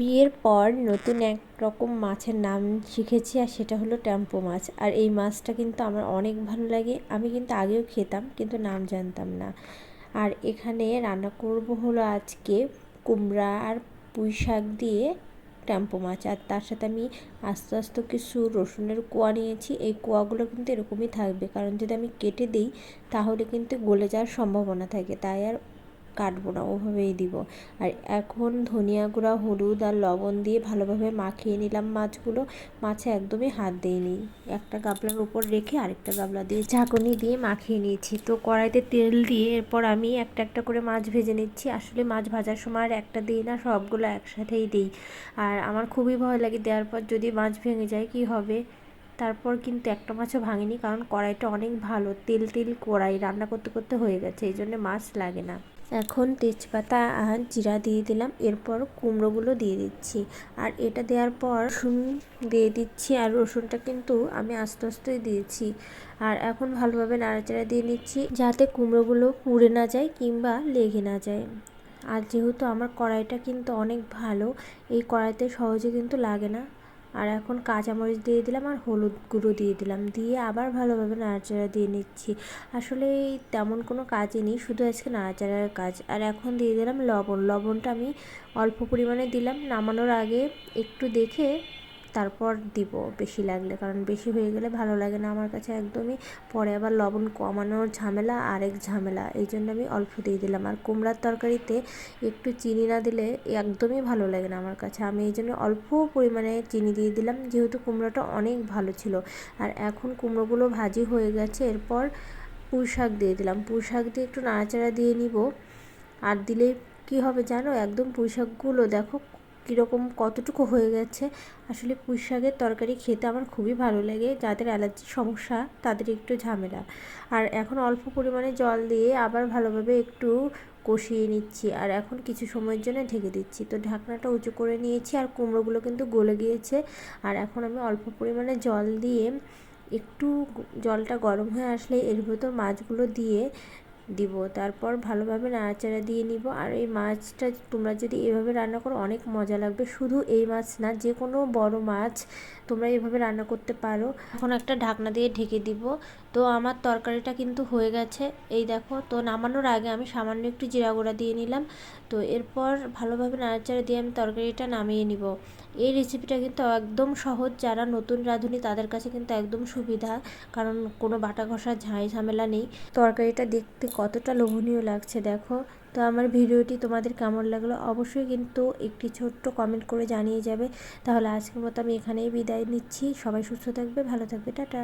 বিয়ের পর নতুন এক রকম মাছের নাম শিখেছি, আর সেটা হলো ট্যাম্পো মাছ। আর এই মাছটা কিন্তু আমার অনেক ভালো লাগে। আমি কিন্তু আগেও খেতাম, কিন্তু নাম জানতাম না। আর এখানে রান্না করব হলো আজকে কুমড়া আর পুঁই শাক দিয়ে ট্যাম্পো মাছ। আর তার সাথে আমি আস্তে আস্তে কিছু রসুনের কোয়া নিয়েছি। এই কোয়াগুলো কিন্তু এরকমই থাকবে। কারণ যদি আমি কেটে দিই, তাহলে কিন্তু গলে যাওয়ার সম্ভাবনা থাকে। তাই আর কাটবো না, ওভাবেই দিব। আর এখন ধনিয়া গুঁড়া, হলুদ আর লবণ দিয়ে ভালোভাবে মাখিয়ে নিলাম মাছগুলো। মাছে একদমই হাত দিইনি। একটা গাবলার উপর রেখে আরেকটা গাবলা দিয়ে ঝাঁকুনি দিয়ে মাখিয়ে নিয়েছি। তো কড়াইতে তেল দিয়ে এরপর আমি একটা একটা করে মাছ ভেজে নিচ্ছি। আসলে মাছ ভাজার সময় আর একটা দিই না, সবগুলো একসাথেই দিই। আর আমার খুবই ভয় লাগে দেওয়ার পর যদি মাছ ভেঙে যায় কি হবে? তারপর কিন্তু একটা মাছও ভাঙেনি, কারণ কড়াইটা অনেক ভালো, তেল তেল কড়াই, রান্না করতে করতে হয়ে গেছে, এই জন্য মাছ লাগে না। এখন তেজপাতা আর জিরা দিয়ে দিলাম, এরপর কুমড়োগুলো দিয়ে দিচ্ছি। আর এটা দেওয়ার পর রসুন দিয়ে দিচ্ছি, আর রসুনটা কিন্তু আমি আস্তে আস্তে দিয়েছি। আর এখন ভালোভাবে নাড়াচাড়া দিয়ে নিচ্ছি, যাতে কুমড়োগুলো পুড়ে না যায় কিংবা লেগে না যায়। আর যেহেতু আমার কড়াইটা কিন্তু অনেক ভালো, এই কড়াইতে সহজে কিন্তু লাগে না। আর এখন কাঁচামরিচ দিয়ে দিলাম আর হলুদ গুঁড়ো দিয়ে দিলাম। দিয়ে আবার ভালোভাবে নাড়াচাড়া দিয়ে নিচ্ছি। আসলে তেমন কোনো কাজই নেই, শুধু আজকে নাড়াচাড়ার কাজ। আর এখন দিয়ে দিলাম লবণ। লবণটা আমি অল্প পরিমাণে দিলাম। নামানোর আগে একটু দেখে তারপর দিব বেশি লাগলে। কারণ বেশি হয়ে গেলে ভালো লাগে না আমার কাছে একদমই। পরে আবার লবণ কমানোর ঝামেলা, আরেক ঝামেলা। এই জন্য আমি অল্প দিয়ে দিলাম। আর কুমড়ার তরকারিতে একটু চিনি না দিলে একদমই ভালো লাগে না আমার কাছে। আমি এই জন্য অল্প পরিমাণে চিনি দিয়ে দিলাম, যেহেতু কুমড়োটা অনেক ভালো ছিল। আর এখন কুমড়োগুলো ভাজি হয়ে গেছে, এরপর পুঁই শাক দিয়ে দিলাম। পুঁই শাক দিয়ে একটু নাড়াচাড়া দিয়ে নিব। আর দিলে কি হবে জানো? একদম পুঁই শাকগুলো দেখো কীরকম কতটুকু হয়ে গেছে। আসলে পুঁই শাকের তরকারি খেতে আমার খুবই ভালো লাগে, যাদের অ্যালার্জির সমস্যা তাদের একটু ঝামেলা। আর এখন অল্প পরিমাণে জল দিয়ে আবার ভালোভাবে একটু কষিয়ে নিচ্ছি, আর এখন কিছু সময়ের জন্য ঢেকে দিচ্ছি। তো ঢাকনাটা উঁচু করে নিয়েছি, আর কুমড়োগুলো কিন্তু গলে গিয়েছে। আর এখন আমি অল্প পরিমাণে জল দিয়ে একটু জলটা গরম হয়ে আসলে এর ভেতর মাছগুলো দিয়ে দিব। তারপর ভালোভাবে নাড়াচাড়া দিয়ে নিব। আর এই মাছটা তোমরা যদি এভাবে রান্না করো, অনেক মজা লাগবে। শুধু এই মাছ না যে কোনো বড় মাছ তোমরা এভাবে রান্না করতে পারো। এখন একটা ঢাকনা দিয়ে ঢেকে দিব। তো আমার তরকারিটা কিন্তু হয়ে গেছে। এই দেখো, তো নামানোর আগে আমি সামান্য একটু জিরা গুঁড়া দিয়ে নিলাম। তো এরপর ভালোভাবে নাড়াচাড়া দিয়ে আমি তরকারিটা নামিয়ে নিব। এই রেসিপিটা কিন্তু একদম সহজ। যারা নতুন রাঁধুনি, তাদের কাছে কিন্তু একদম সুবিধা। কারণ কোনো বাটা ঘষা ঝাঁই ঝামেলা নেই। তরকারিটা দেখতে কতটা লোভনীয় লাগছে দেখো। তো আমার ভিডিওটি তোমাদের কেমন লাগল অবশ্যই কিন্তু একটি ছোট্ট কমেন্ট করে জানিয়ে যাবে। তাহলে আজকের মতো আমি এখানেই বিদায় নিচ্ছি। সবাই সুস্থ থাকবে, ভালো থাকবে, টাটা।